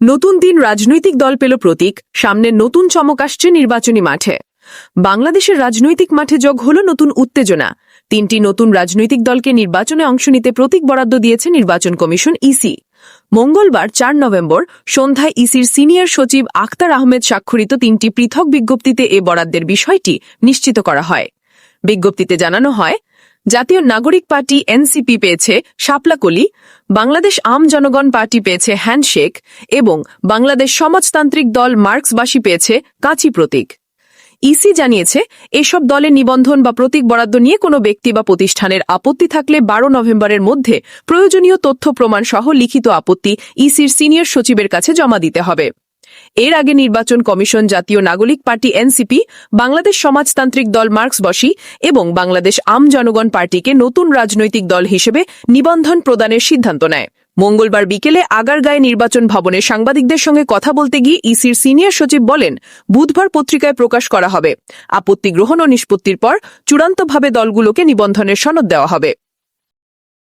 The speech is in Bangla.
নতুন দিন রাজনৈতিক দল পেল প্রতীক, সামনে নতুন চমক আসছে নির্বাচনী মাঠে। বাংলাদেশের রাজনৈতিক মাঠে যোগ হল নতুন উত্তেজনা। তিনটি নতুন রাজনৈতিক দলকে নির্বাচনে অংশ নিতে প্রতীক বরাদ্দ দিয়েছে নির্বাচন কমিশন ইসি। মঙ্গলবার চার নভেম্বর সন্ধ্যায় ইসির সিনিয়র সচিব আখতার আহমেদ স্বাক্ষরিত তিনটি পৃথক বিজ্ঞপ্তিতে এ বরাদ্দের বিষয়টি নিশ্চিত করা হয়। বিজ্ঞপ্তিতে জানানো হয় জাতীয় নাগরিক পার্টি এনসিপি পেয়েছে শাপলাকলি, বাংলাদেশ আম জনগণ পার্টি পেয়েছে হ্যান্ডশেক এবং বাংলাদেশ সমাজতান্ত্রিক দল মার্ক্সবাসী পেয়েছে কাঁচি প্রতীক। ইসি জানিয়েছে, এসব দলের নিবন্ধন বা প্রতীক বরাদ্দ নিয়ে কোনো ব্যক্তি বা প্রতিষ্ঠানের আপত্তি থাকলে বারো নভেম্বরের মধ্যে প্রয়োজনীয় তথ্য প্রমাণ সহ লিখিত আপত্তি ইসির সিনিয়র সচিবের কাছে জমা দিতে হবে। এর আগে নির্বাচন কমিশন জাতীয় নাগরিক পার্টি এনসিপি, বাংলাদেশ সমাজতান্ত্রিক দল মার্ক্সবসী এবং বাংলাদেশ আম জনগণ পার্টিকে নতুন রাজনৈতিক দল হিসেবে নিবন্ধন প্রদানের সিদ্ধান্ত নেয়। মঙ্গলবার বিকেলে আগারগাঁয়ে নির্বাচন ভবনে সাংবাদিকদের সঙ্গে কথা বলতে গিয়ে ইসির সিনিয়র সচিব বলেন, বুধবার পত্রিকায় প্রকাশ করা হবে। আপত্তি গ্রহণ ও নিষ্পত্তির পর চূড়ান্তভাবে দলগুলোকে নিবন্ধনের সনদ দেওয়া হবে।